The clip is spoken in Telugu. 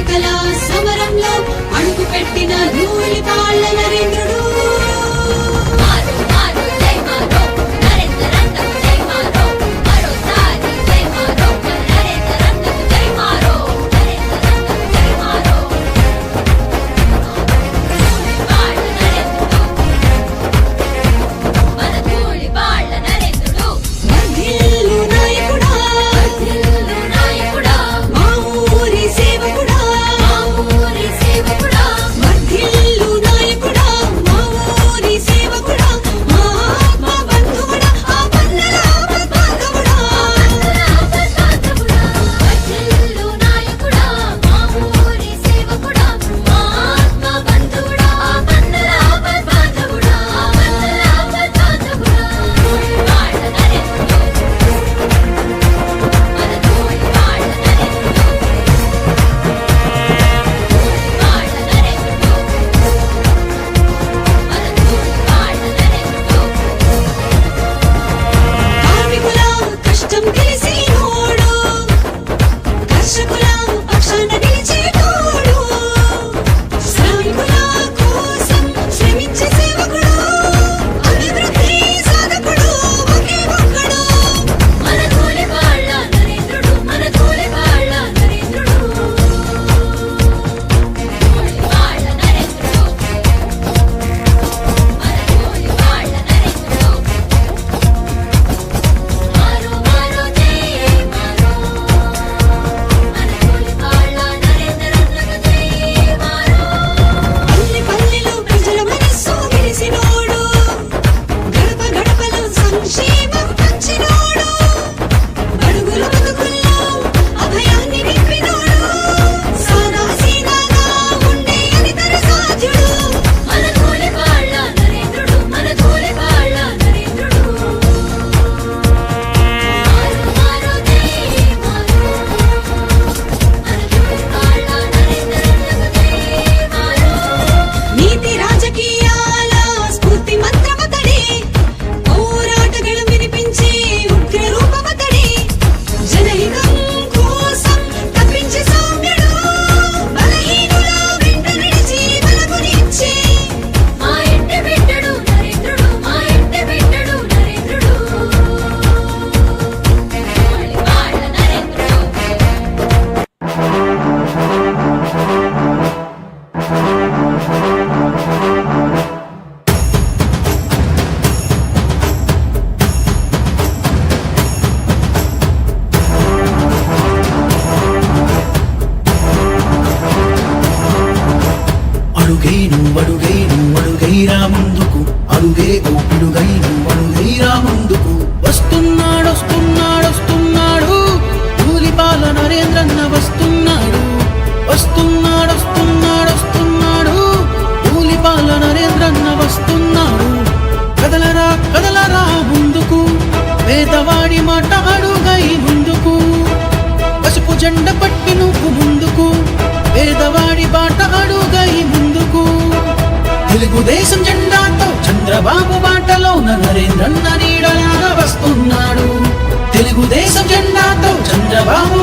ఎన్నికల సమరంలో నువ్వడుగై నువ్వడుగైరా ముందుకు. అడుగే గోపిడుగై నువ్వడుగైరా ముందుకు. వస్తున్నాడు వస్తున్నాడు వస్తున్నాడు. కూలిపాల నరేంద్రన్న వస్తున్నాడు. వస్తున్నాడు వస్తున్నాడు వస్తున్నాడు. కూలిపాల నరేంద్రన్న వస్తున్నాడు. కదలరా కదలరా ముందుకు. పేదవాడి మాట తెలుగుదేశం జెండాతో చంద్రబాబు బాటలో నరేంద్రన్న నీడలాగా వస్తున్నాడు. తెలుగుదేశం జెండాతో చంద్రబాబు